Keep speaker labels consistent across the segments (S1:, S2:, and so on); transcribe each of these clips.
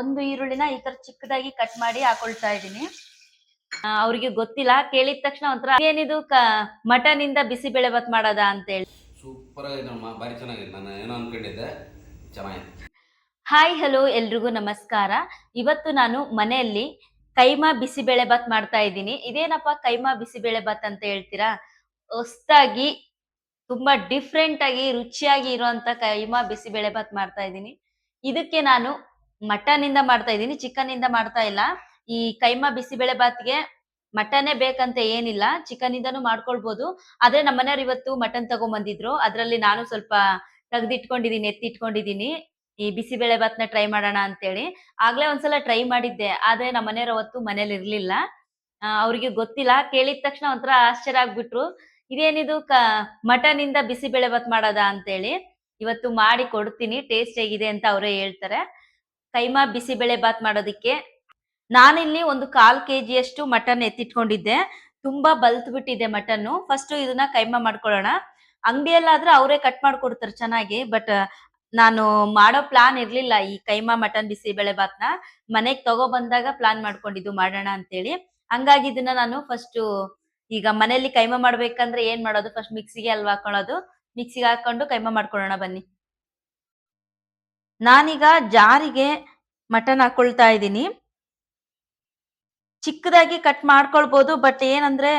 S1: ಒಂದು ಈರುಳ್ಳಿನ ಈ ತರ ಚಿಕ್ಕದಾಗಿ ಕಟ್ ಮಾಡಿ ಹಾಕೊಳ್ತಾ ಇದ್ದೀನಿ. ಅವ್ರಿಗೆ ಗೊತ್ತಿಲ್ಲ. ಕೇಳಿದ ತಕ್ಷಣ ಒಂಥರ ಏನಿದು ಮಟನ್ ಇಂದ ಬಿಸಿಬೇಳೆ ಬಾತ್ ಮಾಡೋದ ಅಂತ ಹೇಳಿ
S2: ಸೂಪರ್ ಭಾರಿ ಚೆನ್ನಾಗಿದೆ. ನಾನು ಏನೋ ಅನ್ಕೊಂಡಿದ್ದೆ. ಚೆನ್ನಾಗಿದೆ.
S1: ಹಾಯ್ ಹಲೋ ಎಲ್ರಿಗೂ ನಮಸ್ಕಾರ. ಇವತ್ತು ನಾನು ಮನೆಯಲ್ಲಿ ಕೈಮಾ ಬಿಸಿಬೇಳೆ ಬಾತ್ ಮಾಡ್ತಾ ಇದ್ದೀನಿ. ಇದೇನಪ್ಪ ಕೈಮಾ ಬಿಸಿಬೇಳೆ ಬಾತ್ ಅಂತ ಹೇಳ್ತೀರಾ? ಹೊಸ್ತಾಗಿ ತುಂಬಾ ಡಿಫ್ರೆಂಟ್ ಆಗಿ ರುಚಿಯಾಗಿ ಇರುವಂತ ಕೈಮಾ ಬಿಸಿಬೇಳೆ ಬಾತ್ ಮಾಡ್ತಾ ಇದ್ದೀನಿ. ಇದಕ್ಕೆ ನಾನು ಮಟನ್ ಇಂದ ಮಾಡ್ತಾ ಇದ್ದೀನಿ ಚಿಕನ್ ಇಂದ ಮಾಡ್ತಾ ಇಲ್ಲ. ಈ ಕೈಮಾ ಬಿಸಿಬೇಳೆ ಬಾತ್ಗೆ ಮಟನ್ನೇ ಬೇಕಂತ ಏನಿಲ್ಲ ಚಿಕನ್ ಇಂದನು ಮಾಡ್ಕೊಳ್ಬಹುದು ಆದ್ರೆ ನಮ್ಮ ಮನೆಯವ್ರು ಇವತ್ತು ಮಟನ್ ತಗೊಂಬಂದಿದ್ರು. ಅದ್ರಲ್ಲಿ ನಾನು ಸ್ವಲ್ಪ ತೆಗ್ದಿಟ್ಕೊಂಡಿದೀನಿ ಎತ್ತಿಟ್ಕೊಂಡಿದೀನಿ ಈ ಬಿಸಿಬೇಳೆ ಬಾತ್ನ ಟ್ರೈ ಮಾಡೋಣ ಅಂತೇಳಿ. ಆಗ್ಲೇ ಒಂದ್ಸಲ ಟ್ರೈ ಮಾಡಿದ್ದೆ, ಆದ್ರೆ ನಮ್ಮ ಮನೆಯವ್ರು ಅವತ್ತು ಮನೇಲಿ ಇರ್ಲಿಲ್ಲ. ಅವ್ರಿಗೆ ಗೊತ್ತಿಲ್ಲ. ಕೇಳಿದ ತಕ್ಷಣ ಒಂಥರ ಆಶ್ಚರ್ಯ ಆಗ್ಬಿಟ್ರು. ಇದೇನಿದು ಕ ಮಟನ್ ಇಂದ ಬಿಸಿಬೇಳೆ ಬಾತ್ ಮಾಡೋದ ಅಂತೇಳಿ. ಇವತ್ತು ಮಾಡಿ ಕೊಡ್ತೀನಿ, ಟೇಸ್ಟ್ ಹೇಗಿದೆ ಅಂತ ಅವರೇ ಹೇಳ್ತಾರೆ. ಕೈಮಾ ಬಿಸಿಬೇಳೆ ಬಾತ್ ಮಾಡೋದಿಕ್ಕೆ. ನಾನಿಲ್ಲಿ ಒಂದು ಕಾಲ್ ಕೆಜಿಯಷ್ಟು ಮಟನ್ ಎತ್ತಿಟ್ಕೊಂಡಿದ್ದೆ. ತುಂಬಾ ಬಲ್ತ್ ಬಿಟ್ಟಿದೆ ಮಟನ್ನು. ಫಸ್ಟ್ ಇದನ್ನ ಕೈಮಾ ಮಾಡ್ಕೊಳ್ಳೋಣ. ಅಂಗಡಿಯಲ್ಲಾದ್ರೆ ಅವರೇ ಕಟ್ ಮಾಡ್ಕೊಡ್ತಾರೆ ಚೆನ್ನಾಗಿ ಬಟ್ ನಾನು ಮಾಡೋ ಪ್ಲಾನ್ ಇರ್ಲಿಲ್ಲ ಈ ಕೈಮಾ ಮಟನ್ ಬಿಸಿಬೇಳೆ ಬಾತ್ನ. ಮನೆಗೆ ತಗೋ ಬಂದಾಗ ಪ್ಲಾನ್ ಮಾಡ್ಕೊಂಡಿದ್ದು ಮಾಡೋಣ ಅಂತೇಳಿ. ಹಂಗಾಗಿ ಇದನ್ನ ನಾನು ಫಸ್ಟ್ ಈಗ ಮನೆಯಲ್ಲಿ ಕೈಮಾ ಮಾಡ್ಬೇಕಂದ್ರೆ ಏನ್ ಮಾಡೋದು? ಫಸ್ಟ್ ಮಿಕ್ಸಿಗೆ ಅಲ್ವಾ ಹಾಕೊಳ್ಳೋದು. ಮಿಕ್ಸಿಗೆ ಹಾಕೊಂಡು ಕೈಮಾ ಮಾಡ್ಕೊಳ್ಳೋಣ ಬನ್ನಿ. ನಾನೀಗ ಜಾರಿಗೆ ಮಟನ್ ಹಾಕೊಳ್ತಾ ಇದ್ದೀನಿ. ಚಿಕ್ಕದಾಗಿ ಕಟ್ ಮಾಡ್ಕೊಳ್ಬೋದು, ಬಟ್ ಏನಂದ್ರೆ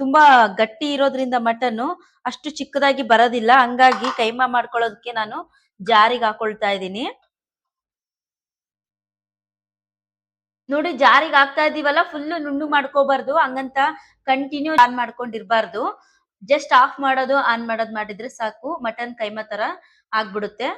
S1: ತುಂಬಾ ಗಟ್ಟಿ ಇರೋದ್ರಿಂದ ಮಟನ್ ಅಷ್ಟು ಚಿಕ್ಕದಾಗಿ ಬರೋದಿಲ್ಲ. ಹಂಗಾಗಿ ಕೈಮಾ ಮಾಡ್ಕೊಳ್ಳೋದಕ್ಕೆ ನಾನು ಜಾರಿಗೆ ಹಾಕೊಳ್ತಾ ಇದ್ದೀನಿ. ನೋಡಿ, ಜಾರಿಗೆ ಹಾಕ್ತಾ ಇದೀವಲ್ಲ ಫುಲ್ ನುಣ್ಣು ಮಾಡ್ಕೋಬಾರ್ದು. ಹಂಗಂತ ಕಂಟಿನ್ಯೂ ಆನ್ ಮಾಡ್ಕೊಂಡಿರ್ಬಾರ್ದು. ಜಸ್ಟ್ ಆಫ್ ಮಾಡೋದು ಆನ್ ಮಾಡೋದು ಮಾಡಿದ್ರೆ ಸಾಕು. ಮಟನ್ ಕೈಮಾ ತರ ಆಗ್ಬಿಡುತ್ತೆ.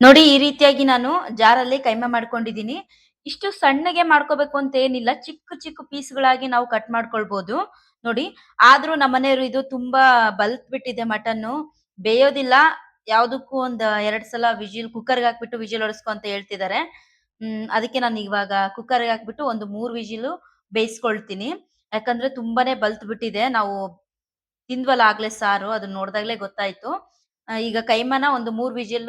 S1: ನೋಡಿ, ಈ ರೀತಿಯಾಗಿ ನಾನು ಜಾರಲ್ಲಿ ಕೈಮೆ ಮಾಡ್ಕೊಂಡಿದ್ದೀನಿ. ಇಷ್ಟು ಸಣ್ಣಗೆ ಮಾಡ್ಕೋಬೇಕು ಅಂತ ಏನಿಲ್ಲ. ಚಿಕ್ಕ ಚಿಕ್ಕ ಪೀಸ್ಗಳಾಗಿ ನಾವು ಕಟ್ ಮಾಡ್ಕೊಳ್ಬಹುದು ನೋಡಿ, ಆದ್ರೂ ನಮ್ಮನೆಯವರು ಇದು ತುಂಬಾ ಬಲ್ತ್ ಬಿಟ್ಟಿದೆ ಮಟನ್ ಬೇಯೋದಿಲ್ಲ. ಯಾವ್ದಕ್ಕೂ ಒಂದ್ ಎರಡ್ ಸಲ ವಿಜಿಲ್, ಕುಕ್ಕರ್ಗೆ ಹಾಕ್ಬಿಟ್ಟು ವಿಜಿಲ್ ಹೊಡಿಸ್ಕೊ ಅಂತ ಹೇಳ್ತಿದ್ದಾರೆ. ಹ್ಮ್, ಅದಕ್ಕೆ ನಾನು ಇವಾಗ ಕುಕ್ಕರ್ಗೆ ಹಾಕ್ಬಿಟ್ಟು ಒಂದು ಮೂರ್ ವಿಜಿಲು ಬೇಯಿಸ್ಕೊಳ್ತೀನಿ. ಯಾಕಂದ್ರೆ ತುಂಬಾನೇ ಬಲ್ತ್ ಬಿಟ್ಟಿದೆ ನಾವು ತಿಂದ್ವಲ್ಲ ಆಗ್ಲೇ ಸಾರು, ಅದನ್ನ ನೋಡ್ದಾಗ್ಲೇ ಗೊತ್ತಾಯ್ತು. ಈಗ ಕೈಮನ ಒಂದು ಮೂರ್ ವಿಜಿಲ್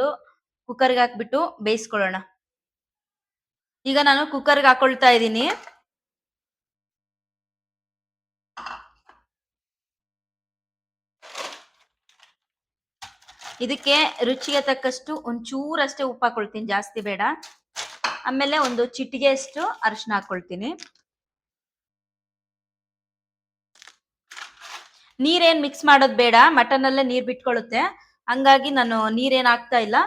S1: ಕುಕ್ಕರ್ಗೆ ಹಾಕ್ಬಿಟ್ಟು ಬೇಯಿಸ್ಕೊಳ್ಳೋಣ. ಈಗ ನಾನು ಕುಕ್ಕರ್ಗೆ ಹಾಕೊಳ್ತಾ ಇದ್ದೀನಿ. ಇದಕ್ಕೆ ರುಚಿಗೆ ತಕ್ಕಷ್ಟು ಒಂಚೂರಷ್ಟೇ ಉಪ್ಪು ಹಾಕೊಳ್ತೀನಿ. ಜಾಸ್ತಿ ಬೇಡ. ಆಮೇಲೆ ಒಂದು ಚಿಟಿಗೆ ಅಷ್ಟು ಅರಿಶಿನ ಹಾಕೊಳ್ತೀನಿ. ನೀರೇನ್ ಮಿಕ್ಸ್ ಮಾಡೋದ್ ಬೇಡ ಮಟನ್ ಅಲ್ಲೇ ನೀರ್ ಬಿಟ್ಕೊಳ್ಳುತ್ತೆ ಹಂಗಾಗಿ ನಾನು ನೀರೇನ್ ಹಾಕ್ತಾ ಇಲ್ಲ.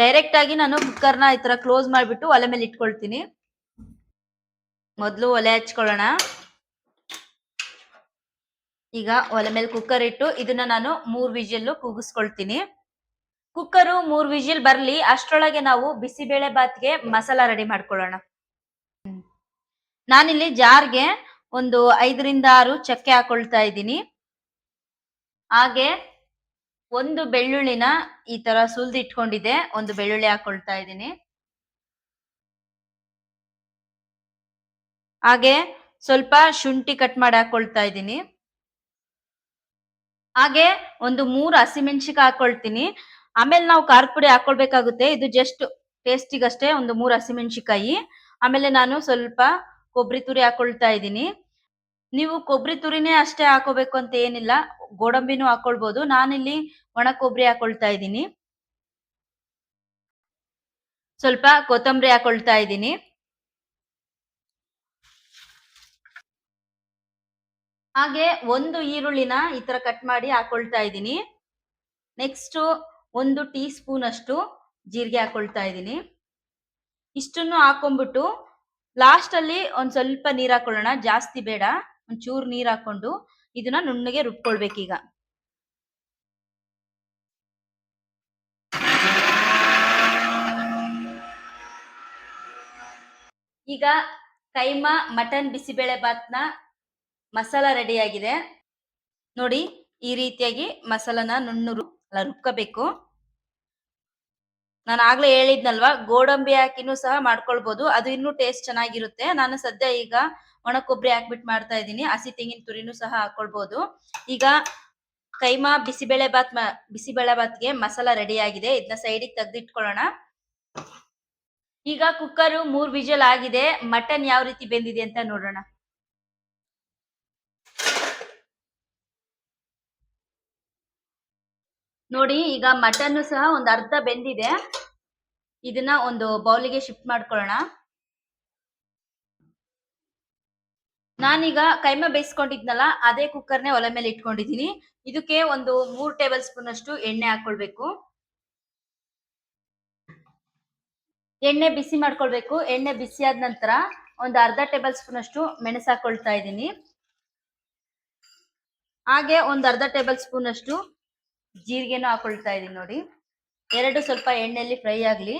S1: ಡೈರೆಕ್ಟ್ ಆಗಿ ನಾನು ಕುಕ್ಕರ್ನ ಈ ತರ ಕ್ಲೋಸ್ ಮಾಡ್ಬಿಟ್ಟು ಒಲೆ ಮೇಲೆ ಇಟ್ಕೊಳ್ತೀನಿ. ಮೊದಲು ಒಲೆ ಹಚ್ಕೊಳ್ಳೋಣ. ಈಗ ಒಲೆ ಮೇಲೆ ಕುಕ್ಕರ್ ಇಟ್ಟು ಇದನ್ನ ನಾನು ಮೂರ್ ವಿಜಿಲ್ ಕೂಗಿಸ್ಕೊಳ್ತೀನಿ. ಕುಕ್ಕರು ಮೂರ್ ವಿಜಿಲ್ ಬರ್ಲಿ, ಅಷ್ಟ್ರೊಳಗೆ ನಾವು ಬಿಸಿಬೇಳೆ ಬಾತ್ಗೆ ಮಸಾಲಾ ರೆಡಿ ಮಾಡ್ಕೊಳ್ಳೋಣ. ನಾನಿಲ್ಲಿ ಜಾರ್ಗೆ ಒಂದು ಐದರಿಂದ ಆರು ಚಕ್ಕೆ ಹಾಕೊಳ್ತಾ ಇದ್ದೀನಿ. ಹಾಗೆ ಒಂದು ಬೆಳ್ಳುಳ್ಳಿನ ಈ ತರ ಸುಲ್ದು ಇಟ್ಕೊಂಡಿದ್ದೆ ಒಂದು ಬೆಳ್ಳುಳ್ಳಿ ಹಾಕೊಳ್ತಾ ಇದ್ದೀನಿ. ಹಾಗೆ ಸ್ವಲ್ಪ ಶುಂಠಿ ಕಟ್ ಮಾಡಿ ಹಾಕೊಳ್ತಾ ಇದ್ದೀನಿ. ಹಾಗೆ ಒಂದು ಮೂರು ಹಸಿಮೆಣ್ಸಿಕಾಯಿ ಹಾಕೊಳ್ತೀನಿ. ಆಮೇಲೆ ನಾವು ಖಾರ ಪುಡಿ ಹಾಕೊಳ್ಬೇಕಾಗುತ್ತೆ. ಇದು ಜಸ್ಟ್ ಟೇಸ್ಟಿಗಷ್ಟೇ ಒಂದು ಮೂರು ಹಸಿಮೆಣ್ಸಿಕಾಯಿ ಆಮೇಲೆ ನಾನು ಸ್ವಲ್ಪ ಕೊಬ್ಬರಿ ತುರಿ ಹಾಕೊಳ್ತಾ ಇದ್ದೀನಿ. ನೀವು ಕೊಬ್ಬರಿ ತುರಿನೇ ಅಷ್ಟೇ ಹಾಕೋಬೇಕು ಅಂತ ಏನಿಲ್ಲ. ಗೋಡಂಬಿನೂ ಹಾಕೊಳ್ಬಹುದು ನಾನಿಲ್ಲಿ ಒಣ ಕೊಬ್ಬರಿ ಹಾಕೊಳ್ತಾ ಇದ್ದೀನಿ. ಸ್ವಲ್ಪ ಕೊತ್ತಂಬರಿ ಹಾಕೊಳ್ತಾ ಇದ್ದೀನಿ. ಹಾಗೆ ಒಂದು ಈರುಳ್ಳಿನ ಈ ತರ ಕಟ್ ಮಾಡಿ ಹಾಕೊಳ್ತಾ ಇದ್ದೀನಿ. ನೆಕ್ಸ್ಟ್ ಒಂದು ಟೀ ಸ್ಪೂನ್ ಅಷ್ಟು ಜೀರಿಗೆ ಹಾಕೊಳ್ತಾ ಇದ್ದೀನಿ. ಇಷ್ಟನ್ನು ಹಾಕೊಂಡ್ಬಿಟ್ಟು ಲಾಸ್ಟ್ ಅಲ್ಲಿ ಒಂದ್ ಸ್ವಲ್ಪ ನೀರ್ ಹಾಕೊಳ್ಳೋಣ. ಜಾಸ್ತಿ ಬೇಡ. ಒಂದ್ ಚೂರ್ ನೀರ್ ಹಾಕೊಂಡು ಇದನ್ನ ನುಣ್ಣಗೆ ರುಬ್ಕೊಳ್ಬೇಕೀಗ. ಈಗ ಕೈಮಾ, ಮಟನ್, ಬಿಸಿಬೇಳೆ ಬಾತ್ನ ಮಸಾಲ ರೆಡಿ ಆಗಿದೆ ನೋಡಿ, ಈ ರೀತಿಯಾಗಿ ಮಸಾಲನ ನುಣ್ಣು ರುಬ್ಕೋಬೇಕು. ನಾನು ಆಗ್ಲೇ ಹೇಳಿದ್ನಲ್ವಾ, ಗೋಡಂಬಿ ಹಾಕಿನೂ ಸಹ ಮಾಡ್ಕೊಳ್ಬಹುದು ಅದು ಇನ್ನೂ ಟೇಸ್ಟ್ ಚೆನ್ನಾಗಿರುತ್ತೆ. ನಾನು ಸದ್ಯ ಈಗ ಒಣ ಕೊಬ್ಬರಿ ಹಾಕ್ಬಿಟ್ಟು ಮಾಡ್ತಾ ಇದ್ದೀನಿ, ಹಸಿ ತೆಂಗಿನ ತುರಿನೂ ಸಹ ಹಾಕೊಳ್ಬಹುದು ಈಗ ಕೈಮಾ ಬಿಸಿಬೇಳೆ ಬಾತ್ ಬಿಸಿಬೇಳೆ ಬಾತ್ಗೆ ಮಸಾಲ ರೆಡಿ ಆಗಿದೆ ಇದನ್ನ ಸೈಡಿಗೆ ತೆಗೆದಿಟ್ಕೊಳ್ಳೋಣ. ಈಗ ಕುಕ್ಕರ್ ಮೂರ್ ವಿಜಲ್ ಆಗಿದೆ ಮಟನ್ ಯಾವ ರೀತಿ ಬೆಂದಿದೆ ಅಂತ ನೋಡೋಣ. ನೋಡಿ, ಈಗ ಮಟನ್ ಸಹ ಒಂದು ಅರ್ಧ ಬೆಂದಿದೆ. ಇದನ್ನ ಒಂದು ಬೌಲಿಗೆ ಶಿಫ್ಟ್ ಮಾಡ್ಕೊಳ್ಳೋಣ. ನಾನೀಗ ಕೈಮ ಬೇಯಿಸ್ಕೊಂಡಿದ್ನಲ್ಲ, ಅದೇ ಕುಕ್ಕರ್ನೇ ಒಲೆ ಮೇಲೆ ಇಟ್ಕೊಂಡಿದೀನಿ ಇದಕ್ಕೆ ಒಂದು ಮೂರು ಟೇಬಲ್ ಸ್ಪೂನ್ ಅಷ್ಟು ಎಣ್ಣೆ ಹಾಕೊಳ್ಬೇಕು ಎಣ್ಣೆ ಬಿಸಿ ಮಾಡ್ಕೊಳ್ಬೇಕು. ಎಣ್ಣೆ ಬಿಸಿ ಆದ ನಂತರ ಒಂದು ಅರ್ಧ ಟೇಬಲ್ ಸ್ಪೂನ್ ಅಷ್ಟು ಮೆಣಸು ಹಾಕೊಳ್ತಾ ಇದ್ದೀನಿ. ಹಾಗೆ ಒಂದು ಅರ್ಧ ಟೇಬಲ್ ಸ್ಪೂನ್ ಅಷ್ಟು ಜೀರಿಗೆನೂ ಹಾಕೊಳ್ತಾ ಇದೀನಿ ನೋಡಿ. ಎರಡು ಸ್ವಲ್ಪ ಎಣ್ಣೆಯಲ್ಲಿ ಫ್ರೈ ಆಗ್ಲಿ.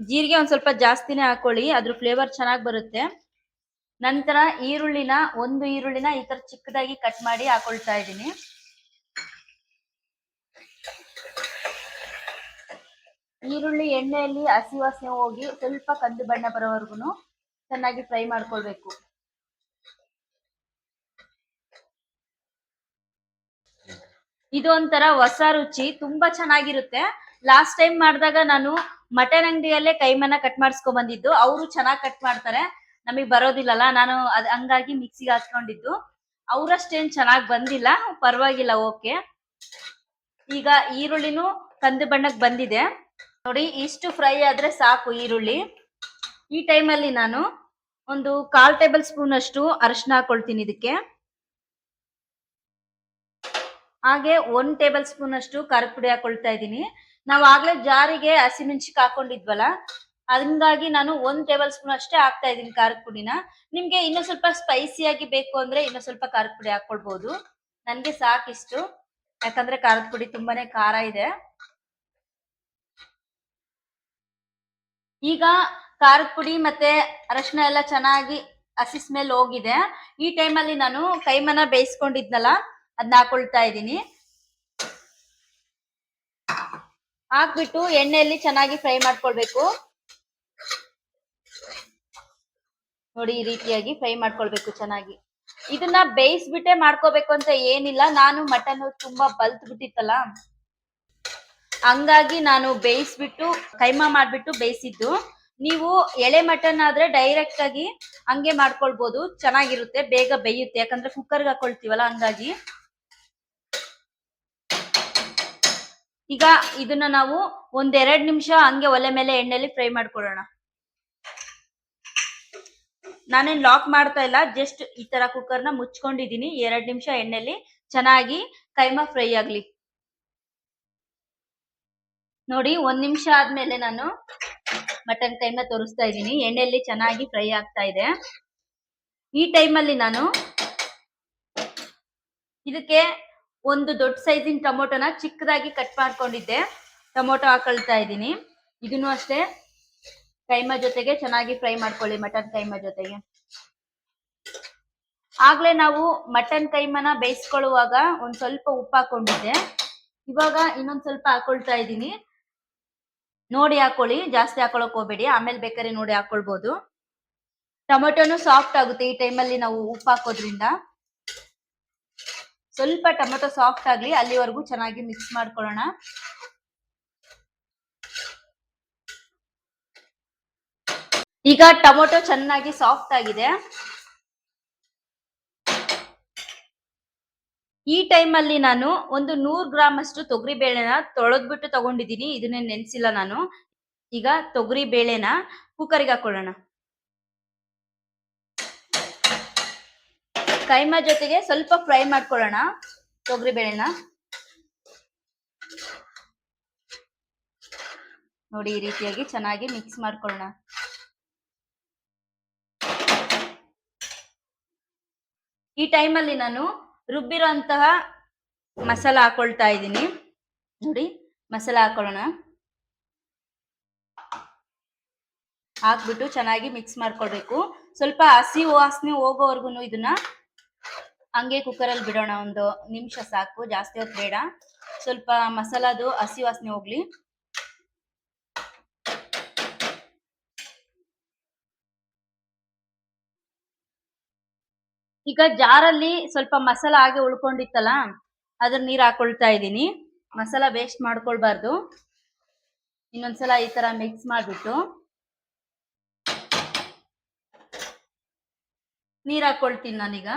S1: ಜೀರಿಗೆ ಒಂದ್ ಸ್ವಲ್ಪ ಜಾಸ್ತಿನೇ ಹಾಕೊಳ್ಳಿ, ಅದ್ರ ಫ್ಲೇವರ್ ಚೆನ್ನಾಗಿ ಬರುತ್ತೆ. ನಂತರ ಈರುಳ್ಳಿನ, ಒಂದು ಈರುಳ್ಳಿನ ಈ ತರ ಚಿಕ್ಕದಾಗಿ ಕಟ್ ಮಾಡಿ ಹಾಕೊಳ್ತಾ ಇದ್ದೀನಿ ಈರುಳ್ಳಿ ಎಣ್ಣೆಯಲ್ಲಿ ಹಸಿ ವಾಸನೆ ಹೋಗಿ ಸ್ವಲ್ಪ ಕಂದು ಬಣ್ಣ ಬರೋವರೆಗೂ ಚೆನ್ನಾಗಿ ಫ್ರೈ ಮಾಡ್ಕೊಳ್ಬೇಕು. ಇದು ಒಂಥರ ಹೊಸ ರುಚಿ, ತುಂಬಾ ಚೆನ್ನಾಗಿರುತ್ತೆ. ಲಾಸ್ಟ್ ಟೈಮ್ ಮಾಡಿದಾಗ ನಾನು ಮಟನ್ ಅಂಗಡಿಯಲ್ಲೇ ಕೈಮನ ಕಟ್ ಮಾಡಿಸ್ಕೊ ಬಂದಿದ್ದು. ಅವರು ಚೆನ್ನಾಗಿ ಕಟ್ ಮಾಡ್ತಾರೆ. ನಮಗ್ ಬರೋದಿಲ್ಲಲ್ಲ, ನಾನು ಅದ್ ಹಂಗಾಗಿ ಮಿಕ್ಸಿಗೆ ಹಾಕೊಂಡಿದ್ದು ಅವ್ರಷ್ಟೇನ್ ಚೆನ್ನಾಗ್ ಬಂದಿಲ್ಲ. ಪರವಾಗಿಲ್ಲ, ಓಕೆ. ಈಗ ಈರುಳ್ಳಿನೂ ಕಂದು ಬಣ್ಣಕ್ಕೆ ಬಂದಿದೆ. ನೋಡಿ, ಇಷ್ಟು ಫ್ರೈ ಆದ್ರೆ ಸಾಕು ಈರುಳ್ಳಿ. ಈ ಟೈಮಲ್ಲಿ ನಾನು ಒಂದು ಕಾಲ್ ಟೇಬಲ್ ಸ್ಪೂನ್ ಅಷ್ಟು ಅರಿಶಿನ ಹಾಕೊಳ್ತೀನಿ ಇದಕ್ಕೆ. ಹಾಗೆ ಒಂದ್ ಟೇಬಲ್ ಸ್ಪೂನ್ ಅಷ್ಟು ಖಾರದ ಪುಡಿ ಹಾಕೊಳ್ತಾ ಇದ್ದೀನಿ. ನಾವು ಆಗ್ಲೇ ಜಾರಿಗೆ ಹಸಿಮೆಣ್ಸಿಕ್ ಹಾಕೊಂಡಿದ್ವಲ್ಲ ಹಂಗಾಗಿ ನಾನು ಒಂದ್ ಟೇಬಲ್ ಸ್ಪೂನ್ ಅಷ್ಟೇ ಹಾಕ್ತಾ ಇದ್ದೀನಿ ಖಾರದ ಪುಡಿನ. ನಿಮ್ಗೆ ಇನ್ನೂ ಸ್ವಲ್ಪ ಸ್ಪೈಸಿಯಾಗಿ ಬೇಕು ಅಂದ್ರೆ ಇನ್ನೂ ಸ್ವಲ್ಪ ಖಾರದ ಪುಡಿ ಹಾಕೊಳ್ಬಹುದು ನನ್ಗೆ ಸಾಕಿಷ್ಟು, ಯಾಕಂದ್ರೆ ಖಾರದ ಪುಡಿ ತುಂಬಾನೇ ಖಾರ ಇದೆ. ಈಗ ಖಾರದ ಪುಡಿ ಮತ್ತೆ ಅರಶಿನ ಎಲ್ಲ ಚೆನ್ನಾಗಿ ಹಸಿ ಸ್ಮೆಲ್ ಹೋಗಿದೆ. ಈ ಟೈಮಲ್ಲಿ ನಾನು ಕೈಮನ ಬೇಯಿಸ್ಕೊಂಡಿದ್ನಲ್ಲ ಅದನ್ನ ಹಾಕೊಳ್ತಾ ಇದ್ದೀನಿ. ಹಾಕ್ಬಿಟ್ಟು ಎಣ್ಣೆಯಲ್ಲಿ ಚೆನ್ನಾಗಿ ಫ್ರೈ ಮಾಡ್ಕೊಳ್ಬೇಕು. ನೋಡಿ, ಈ ರೀತಿಯಾಗಿ ಫ್ರೈ ಮಾಡ್ಕೊಳ್ಬೇಕು ಚೆನ್ನಾಗಿ. ಇದನ್ನ ಬೇಯಿಸ್ಬಿಟ್ಟೆ ಮಾಡ್ಕೋಬೇಕು ಅಂತ ಏನಿಲ್ಲ. ನಾನು ಮಟನ್ ತುಂಬಾ ಬಲ್ತ್ ಬಿಟ್ಟಿತ್ತಲ್ಲ ಹಂಗಾಗಿ ನಾನು ಬೇಯಿಸ್ಬಿಟ್ಟು, ಕೈಮಾ ಮಾಡ್ಬಿಟ್ಟು ಬೇಯಿಸಿದ್ದು. ನೀವು ಎಳೆ ಮಟನ್ ಆದ್ರೆ ಡೈರೆಕ್ಟ್ ಆಗಿ ಹಂಗೆ ಮಾಡ್ಕೊಳ್ಬಹುದು ಚೆನ್ನಾಗಿರುತ್ತೆ, ಬೇಗ ಬೇಯುತ್ತೆ. ಯಾಕಂದ್ರೆ ಕುಕ್ಕರ್ಗೆ ಹಾಕೊಳ್ತೀವಲ್ಲ, ಹಂಗಾಗಿ. ಈಗ ಇದನ್ನ ನಾವು ಒಂದೆರಡು ನಿಮಿಷ ಹಂಗೆ ಒಲೆ ಮೇಲೆ ಎಣ್ಣೆಲಿ ಫ್ರೈ ಮಾಡ್ಕೊಳ್ಳೋಣ. ನಾನೇನ್ ಲಾಕ್ ಮಾಡ್ತಾ ಇಲ್ಲ ಜಸ್ಟ್ ಈ ತರ ಕುಕ್ಕರ್ನ ಮುಚ್ಕೊಂಡಿದೀನಿ. ಎರಡ್ ನಿಮಿಷ ಎಣ್ಣೆಲಿ ಚೆನ್ನಾಗಿ ಕೈಮಾ ಫ್ರೈ ಆಗ್ಲಿ. ನೋಡಿ, ಒಂದ್ ನಿಮಿಷ ಆದ್ಮೇಲೆ ನಾನು ಮಟನ್ ಕೈಮಾ ತೋರಿಸ್ತಾ ಇದ್ದೀನಿ ಎಣ್ಣೆಯಲ್ಲಿ ಚೆನ್ನಾಗಿ ಫ್ರೈ ಆಗ್ತಾ ಇದೆ. ಈ ಟೈಮಲ್ಲಿ ನಾನು ಇದಕ್ಕೆ ಒಂದು ದೊಡ್ಡ ಸೈಜಿನ ಟೊಮೊಟೊನ ಚಿಕ್ಕದಾಗಿ ಕಟ್ ಮಾಡ್ಕೊಂಡಿದ್ದೆ. ಟೊಮೊಟೊ ಹಾಕೊಳ್ತಾ ಇದ್ದೀನಿ. ಇದನ್ನು ಅಷ್ಟೇ ಕೈಮಾ ಜೊತೆಗೆ ಚೆನ್ನಾಗಿ ಫ್ರೈ ಮಾಡ್ಕೊಳ್ಳಿ ಮಟನ್ ಕೈಮ ಜೊತೆಗೆ. ಆಗ್ಲೇ ನಾವು ಮಟನ್ ಕೈಮನ ಬೇಯಿಸ್ಕೊಳ್ಳುವಾಗ ಒಂದ್ ಸ್ವಲ್ಪ ಉಪ್ಪು ಹಾಕೊಂಡಿದ್ದೆ. ಇವಾಗ ಇನ್ನೊಂದ್ ಸ್ವಲ್ಪ ಹಾಕೊಳ್ತಾ ಇದ್ದೀನಿ. ನೋಡಿ ಹಾಕೊಳ್ಳಿ, ಜಾಸ್ತಿ ಹಾಕೊಳಕ್ ಹೋಗ್ಬೇಡಿ. ಆಮೇಲೆ ಬೇಕಾದ್ರೆ ನೋಡಿ ಹಾಕೊಳ್ಬಹುದು ಟೊಮೊಟೊನು ಸಾಫ್ಟ್ ಆಗುತ್ತೆ ಈ ಟೈಮಲ್ಲಿ ನಾವು ಉಪ್ಪು ಹಾಕೋದ್ರಿಂದ. ಸ್ವಲ್ಪ ಟೊಮೆಟೊ ಸಾಫ್ಟ್ ಆಗಲಿ ಅಲ್ಲಿವರೆಗೂ ಚೆನ್ನಾಗಿ ಮಿಕ್ಸ್ ಮಾಡ್ಕೊಳ್ಳೋಣ. ಈಗ ಟೊಮೊಟೊ ಚೆನ್ನಾಗಿ ಸಾಫ್ಟ್ ಆಗಿದೆ. ಈ ಟೈಮಲ್ಲಿ ನಾನು ಒಂದು ನೂರ್ ಗ್ರಾಮ್ ಅಷ್ಟು ತೊಗರಿ ಬೇಳೆನ ತೊಳೆದ್ಬಿಟ್ಟು ತಗೊಂಡಿದ್ದೀನಿ. ಇದನ್ನೇ ನೆನೆಸಿಲ್ಲ ನಾನು. ಈಗ ತೊಗರಿ ಬೇಳೆನ ಕುಕ್ಕರಿಗೆ ಹಾಕೊಳ್ಳೋಣ. ಕೈಮಾ ಜೊತೆಗೆ ಸ್ವಲ್ಪ ಫ್ರೈ ಮಾಡ್ಕೊಳ್ಳೋಣ ತೊಗರಿ ಬೇಳೆನ. ನೋಡಿ, ಈ ರೀತಿಯಾಗಿ ಚೆನ್ನಾಗಿ ಮಿಕ್ಸ್ ಮಾಡ್ಕೊಳ್ಳೋಣ. ಈ ಟೈಮಲ್ಲಿ ನಾನು ರುಬ್ಬಿರೋಂತಹ ಮಸಾಲ ಹಾಕೊಳ್ತಾ ಇದ್ದೀನಿ. ನೋಡಿ, ಮಸಾಲ ಹಾಕೊಳ್ಳೋಣ. ಹಾಕ್ಬಿಟ್ಟು ಚೆನ್ನಾಗಿ ಮಿಕ್ಸ್ ಮಾಡ್ಕೊಳ್ಬೇಕು. ಸ್ವಲ್ಪ ಹಸಿ ವಾಸನೆ ಹೋಗೋವರೆಗೂ ಇದನ್ನ ಹಂಗೆ ಕುಕ್ಕರಲ್ಲಿ ಬಿಡೋಣ, ಒಂದು ನಿಮಿಷ ಸಾಕು, ಜಾಸ್ತಿ ಹೊತ್ತು ಬೇಡ. ಸ್ವಲ್ಪ ಮಸಾಲಾದು, ಹಸಿ ವಾಸನೆ ಹೋಗ್ಲಿ. ಈಗ ಜಾರಲ್ಲಿ ಸ್ವಲ್ಪ ಮಸಾಲ ಹಾಗೆ ಉಳ್ಕೊಂಡಿತ್ತಲ್ಲ, ಅದ್ರ ನೀರ್ ಹಾಕೊಳ್ತಾ ಇದ್ದೀನಿ. ಮಸಾಲ ವೇಸ್ಟ್ ಮಾಡ್ಕೊಳ್ಬಾರ್ದು. ಇನ್ನೊಂದ್ಸಲ ಈ ತರ ಮಿಕ್ಸ್ ಮಾಡ್ಬಿಟ್ಟು ನೀರ್ ಹಾಕೊಳ್ತೀನಿ ನಾನೀಗ.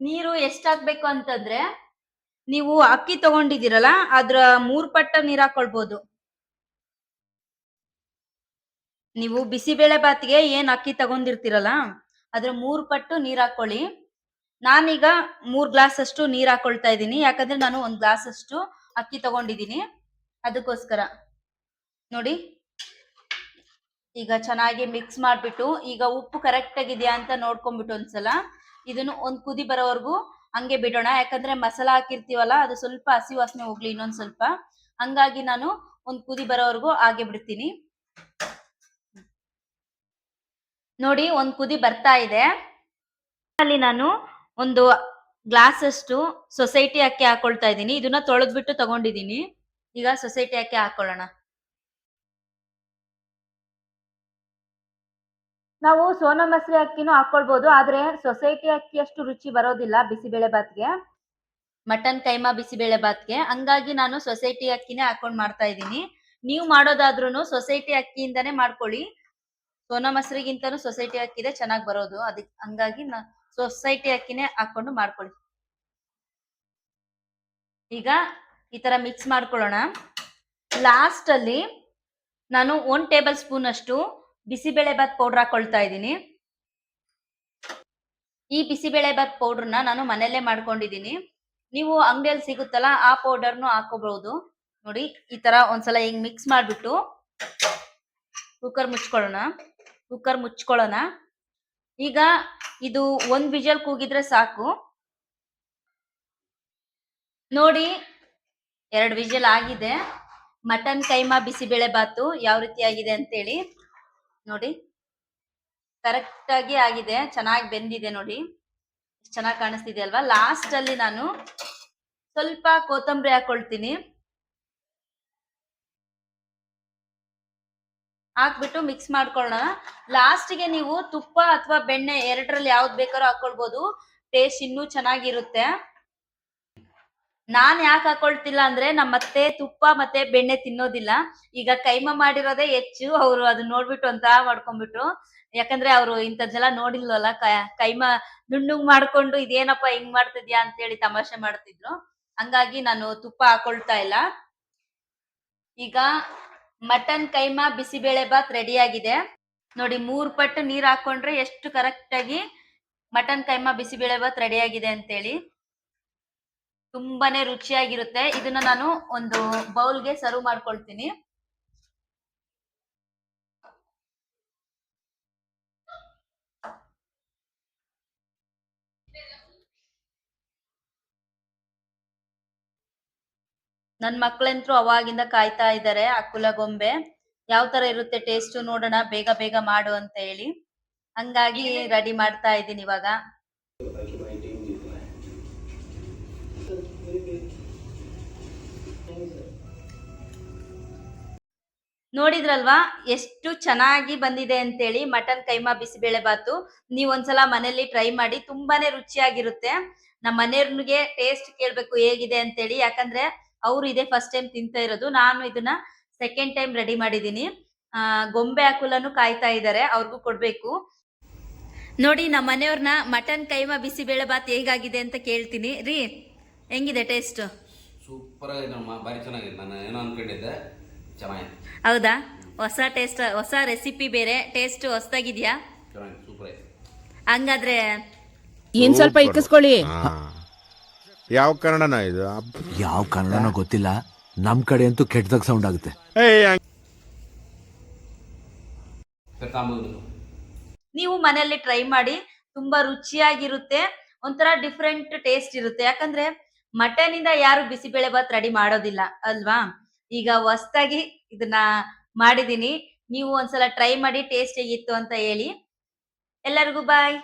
S1: ನೀರು ಎಷ್ಟಾಗ್ಬೇಕು ಅಂತಂದ್ರೆ ನೀವು ಅಕ್ಕಿ ತಗೊಂಡಿದ್ದೀರಲ್ಲ, ಅದ್ರ ಮೂರ್ ಪಟ್ಟ ನೀರ್ ಹಾಕೊಳ್ಬಹುದು ನೀವು ಬಿಸಿಬೇಳೆ ಬಾತ್ಗೆ ಏನ್ ಅಕ್ಕಿ ತಗೊಂಡಿರ್ತೀರಲ್ಲ, ಅದ್ರ ಮೂರ್ ಪಟ್ಟು ನೀರ್ ಹಾಕೊಳ್ಳಿ. ನಾನೀಗ ಮೂರ್ ಗ್ಲಾಸ್ ಅಷ್ಟು ನೀರ್ ಹಾಕೊಳ್ತಾ ಇದ್ದೀನಿ, ಯಾಕಂದ್ರೆ ನಾನು ಒಂದ್ ಗ್ಲಾಸ್ ಅಷ್ಟು ಅಕ್ಕಿ ತಗೊಂಡಿದ್ದೀನಿ. ಅದಕ್ಕೋಸ್ಕರ. ನೋಡಿ. ಈಗ ಚೆನ್ನಾಗಿ ಮಿಕ್ಸ್ ಮಾಡ್ಬಿಟ್ಟು, ಈಗ ಉಪ್ಪು ಕರೆಕ್ಟ್ ಆಗಿದೆಯಾ ಅಂತ ನೋಡ್ಕೊಂಡ್ಬಿಟ್ಟು ಒಂದ್ಸಲ. ಇದನ್ನು ಒಂದ್ ಕುದಿ ಬರೋವರೆಗೂ ಹಂಗೆ ಬಿಡೋಣ. ಯಾಕಂದ್ರೆ ಮಸಾಲಾ ಹಾಕಿರ್ತೀವಲ್ಲ, ಅದು ಸ್ವಲ್ಪ ಹಸಿ ವಾಸನೆ ಹೋಗ್ಲಿ ಇನ್ನೊಂದ್ ಸ್ವಲ್ಪ. ಹಂಗಾಗಿ ನಾನು ಒಂದ್ ಕುದಿ ಬರೋವರೆಗೂ ಹಾಗೆ ಬಿಡ್ತೀನಿ. ನೋಡಿ, ಒಂದ್ ಕುದಿ ಬರ್ತಾ ಇದೆ. ಅಲ್ಲಿ ನಾನು ಒಂದು ಗ್ಲಾಸ್ ಅಷ್ಟು ಸೊಸೈಟಿ ಅಕ್ಕಿ ಹಾಕೊಳ್ತಾ ಇದ್ದೀನಿ. ಇದನ್ನ ತೊಳೆದ್ಬಿಟ್ಟು ತಗೊಂಡಿದ್ದೀನಿ. ಈಗ ಸೊಸೈಟಿ ಅಕ್ಕಿ ಹಾಕೊಳ್ಳೋಣ. ನಾವು ಸೋನಾ ಮಸೂರಿ ಅಕ್ಕಿನೂ ಹಾಕೊಳ್ಬಹುದು ಆದ್ರೆ ಸೊಸೈಟಿ ಅಕ್ಕಿ ಅಷ್ಟು ರುಚಿ ಬರೋದಿಲ್ಲ ಬಿಸಿಬೇಳೆ ಬಾತ್ಗೆ. ಮಟನ್ ಕೈಮಾ ಬಿಸಿಬೇಳೆ ಬಾತ್ಗೆ. ಹಂಗಾಗಿ ನಾನು ಸೊಸೈಟಿ ಅಕ್ಕಿನೇ ಹಾಕೊಂಡ್ ಮಾಡ್ತಾ ಇದ್ದೀನಿ. ನೀವು ಮಾಡೋದಾದ್ರೂ ಸೊಸೈಟಿ ಅಕ್ಕಿಯಿಂದಾನೇ ಮಾಡ್ಕೊಳ್ಳಿ. ಸೋನಾ ಮಸರಿಗಿಂತನೂ ಸೊಸೈಟಿ ಅಕ್ಕಿದೆ, ಚೆನ್ನಾಗಿ ಬರೋದು. ಅದಕ್ಕೆ ಹಂಗಾಗಿ ನಾ, ಸೊಸೈಟಿ ಅಕ್ಕಿನೇ ಹಾಕೊಂಡು ಮಾಡ್ಕೊಳ್ಳಿ. ಈಗ ಈ ತರ ಮಿಕ್ಸ್ ಮಾಡ್ಕೊಳ್ಳೋಣ. ಲಾಸ್ಟ್ ಅಲ್ಲಿ ನಾನು ಒನ್ ಟೇಬಲ್ ಸ್ಪೂನ್ ಅಷ್ಟು ಬಿಸಿಬೇಳೆ ಬಾತ್ ಪೌಡರ್ ಹಾಕೊಳ್ತಾ ಇದ್ದೀನಿ. ಈ ಬಿಸಿಬೇಳೆ ಬಾತ್ ಪೌಡರ್ನ ನಾನು ಮನೆಯಲ್ಲೇ ಮಾಡ್ಕೊಂಡಿದ್ದೀನಿ. ನೀವು ಅಂಗಡಿಯಲ್ಲಿ ಸಿಗುತ್ತಲ್ಲ ಆ ಪೌಡರ್ನು ಹಾಕೋಬಹುದು ನೋಡಿ, ಈ ತರ ಒಂದ್ಸಲ ಹಿಂಗ್ ಮಿಕ್ಸ್ ಮಾಡ್ಬಿಟ್ಟು ಕುಕ್ಕರ್ ಮುಚ್ಕೊಳ್ಳೋಣ. ಕುಕ್ಕರ್ ಮುಚ್ಕೊಳ್ಳೋಣ. ಈಗ ಇದು ಒಂದ್ ವಿಜಲ್ ಕೂಗಿದ್ರೆ ಸಾಕು. ನೋಡಿ, ಎರಡು ವಿಜಲ್ ಆಗಿದೆ. ಮಟನ್ ಕೈಮಾ ಬಿಸಿಬೇಳೆ ಬಾತು ಯಾವ ರೀತಿ ಆಗಿದೆ ಅಂತೇಳಿ. ನೋಡಿ. ಕರೆಕ್ಟ್ ಆಗಿ ಆಗಿದೆ, ಚೆನ್ನಾಗಿ ಬೆಂದಿದೆ ನೋಡಿ. ಚೆನ್ನಾಗಿ ಕಾಣಿಸ್ತಿದೆ ಅಲ್ವಾ? ಲಾಸ್ಟ್ ಅಲ್ಲಿ ನಾನು ಸ್ವಲ್ಪ ಕೊತ್ತಂಬರಿ ಹಾಕೊಳ್ತೀನಿ. ಹಾಕ್ಬಿಟ್ಟು ಮಿಕ್ಸ್ ಮಾಡ್ಕೊಳ್ಳೋಣ. ಲಾಸ್ಟ್ಗೆ ನೀವು ತುಪ್ಪ ಅಥವಾ ಬೆಣ್ಣೆ ಎರಡರಲ್ಲಿ ಯಾವ್ದು ಬೇಕಾದ್ರೂ ಹಾಕೊಳ್ಬೋದು. ಟೇಸ್ಟ್ ಇನ್ನೂ ಚೆನ್ನಾಗಿರುತ್ತೆ. ನಾನ್ ಯಾಕೆ ಹಾಕೊಳ್ತಿಲ್ಲ ಅಂದ್ರೆ ನಮ್ಮ ಅತ್ತೆ ತುಪ್ಪ ಮತ್ತೆ ಬೆಣ್ಣೆ ತಿನ್ನೋದಿಲ್ಲ. ಈಗ ಕೈಮ ಮಾಡಿರೋದೇ ಹೆಚ್ಚು, ಅವರು ಅದನ್ನ ನೋಡ್ಬಿಟ್ಟು ಅಂತ ಮಾಡ್ಕೊಂಡ್ಬಿಟ್ರು. ಯಾಕಂದ್ರೆ ಅವರು ಇಂಥದ್ದೆಲ್ಲ ನೋಡಿಲ್ವಲ್ಲ ಕೈಮ ದುಂಡುಂಗ್ ಮಾಡ್ಕೊಂಡು ಇದೇನಪ್ಪ ಹಿಂಗ್ ಮಾಡ್ತಿದ್ಯಾ ಅಂತ ಹೇಳಿ ತಮಾಷೆ ಮಾಡ್ತಿದ್ರು. ಹಂಗಾಗಿ ನಾನು ತುಪ್ಪ ಹಾಕೊಳ್ತಾ ಇಲ್ಲ. ಈಗ ಮಟನ್ ಕೈಮ ಬಿಸಿಬೇಳೆ ಬಾತ್ ರೆಡಿ ಆಗಿದೆ. ನೋಡಿ, ಮೂರ್ ಪಟ್ಟು ನೀರ್ ಹಾಕೊಂಡ್ರೆ ಎಷ್ಟು ಕರೆಕ್ಟ್ ಆಗಿ ಮಟನ್ ಕೈಮಾ ಬಿಸಿಬೇಳೆ ಬಾತ್ ರೆಡಿ ಆಗಿದೆ ಅಂತೇಳಿ. ತುಂಬಾನೇ ರುಚಿಯಾಗಿರುತ್ತೆ. ಇದನ್ನ ನಾನು ಒಂದು ಬೌಲ್ಗೆ ಸರ್ವ್ ಮಾಡ್ಕೊಳ್ತೀನಿ. ನನ್ ಮಕ್ಳಂತ್ರು ಅವಾಗಿಂದ ಕಾಯ್ತಾ ಇದ್ದಾರೆ ಅಕ್ಕುಲ ಗೊಂಬೆ. ಯಾವ ತರ ಇರುತ್ತೆ ಟೇಸ್ಟ್ ನೋಡೋಣ ಬೇಗ ಬೇಗ ಮಾಡು ಅಂತ ಹೇಳಿ. ಹಂಗಾಗಿ ರೆಡಿ ಮಾಡ್ತಾ ಇದ್ದೀನಿ ಇವಾಗ. ನೋಡಿದ್ರಲ್ವಾ? ಎಷ್ಟು ಚೆನ್ನಾಗಿ ಬಂದಿದೆ ಅಂತೇಳಿ ಮಟನ್ ಕೈಮಾ ಬಿಸಿಬೇಳೆ ಬಾತು. ನೀವು ಒಂದ್ಸಲ ಮನೇಲಿ ಟ್ರೈ ಮಾಡಿ, ತುಂಬಾನೇ ರುಚಿಯಾಗಿರುತ್ತೆ. ನಮ್ಮ ಮನೆಯವ್ರಿಗೆ ಟೇಸ್ಟ್ ಕೇಳ್ಬೇಕು ಹೇಗಿದೆ ಅಂತೇಳಿ. ಯಾಕಂದ್ರೆ ಅವ್ರು ಇದೇ ಫಸ್ಟ್ ಟೈಮ್ ತಿಂತಾ ಇರೋದು. ನಾನು ಇದನ್ನ ಸೆಕೆಂಡ್ ಟೈಮ್ ರೆಡಿ ಮಾಡಿದೀನಿ ಆ, ಗೊಂಬೆ ಹಾಕುಲನ್ನು ಕಾಯ್ತಾ ಇದ್ದಾರೆ. ಅವ್ರಿಗೂ ಕೊಡ್ಬೇಕು. ನೋಡಿ, ನಮ್ಮ ಮನೆಯವ್ರನ್ನ ಮಟನ್ ಕೈಮಾ ಬಿಸಿಬೇಳೆ ಬಾತ್ ಹೇಗಾಗಿದೆ ಅಂತ ಕೇಳ್ತೀನಿ. ರೀ, ಹೆಂಗಿದೆ ಟೇಸ್ಟ್
S2: ಸೂಪರ್ ಆಗಿದೆ ನಮ್ಮ, ಭಾರಿ ಚೆನ್ನಾಗಿದೆ. ನಾನು ಏನೋ ಅನ್ಕೊಂಡಿದ್ದೆ.
S1: ಹೌದಾ? ಹೊಸ ಟೇಸ್ಟ್ ಹೊಸ ರೆಸಿಪಿ ಬೇರೆ ಟೇಸ್ಟ್ ಹೊಸದಾಗಿದ್ಯಾ?
S2: ಚೆನ್ನಾಗಿದೆ ಸೂಪರ್ ಆಗಿದೆ.
S1: ಹಂಗಾದ್ರೆ
S3: ಇನ್ ಸ್ವಲ್ಪ ಇಕ್ಕಿಸ್ಕೊಳ್ಳಿ.
S4: ಯಾವ ಕನ್ನಡನ ಇದು?
S5: ಯಾವ ಕನ್ನಡನೋ ಗೊತ್ತಿಲ್ಲ. ನಮ್ ಕಡೆ ಅಂತೂ ಕೆಟ್ಟದಾಗ ಸೌಂಡ್ ಆಗುತ್ತೆ.
S1: ನೀವು ಮನೆಯಲ್ಲಿ ಟ್ರೈ ಮಾಡಿ ತುಂಬಾ ರುಚಿಯಾಗಿರುತ್ತೆ ಒಂಥರ ಡಿಫ್ರೆಂಟ್ ಟೇಸ್ಟ್ ಇರುತ್ತೆ. ಯಾಕಂದ್ರೆ ಮಟನ್ ಇಂದ ಯಾರು ಬಿಸಿಬೇಳೆ ಬಾತ್ ರೆಡಿ ಮಾಡೋದಿಲ್ಲ ಅಲ್ವಾ? ಈಗ ಹೊಸ್ದಾಗಿ ಇದನ್ನ ಮಾಡಿದೀನಿ ನೀವು ಒಂದ್ಸಲ ಟ್ರೈ ಮಾಡಿ ಟೇಸ್ಟ್ ಹೇಗಿತ್ತು ಅಂತ ಹೇಳಿ. ಎಲ್ಲರಿಗೂ ಬಾಯ್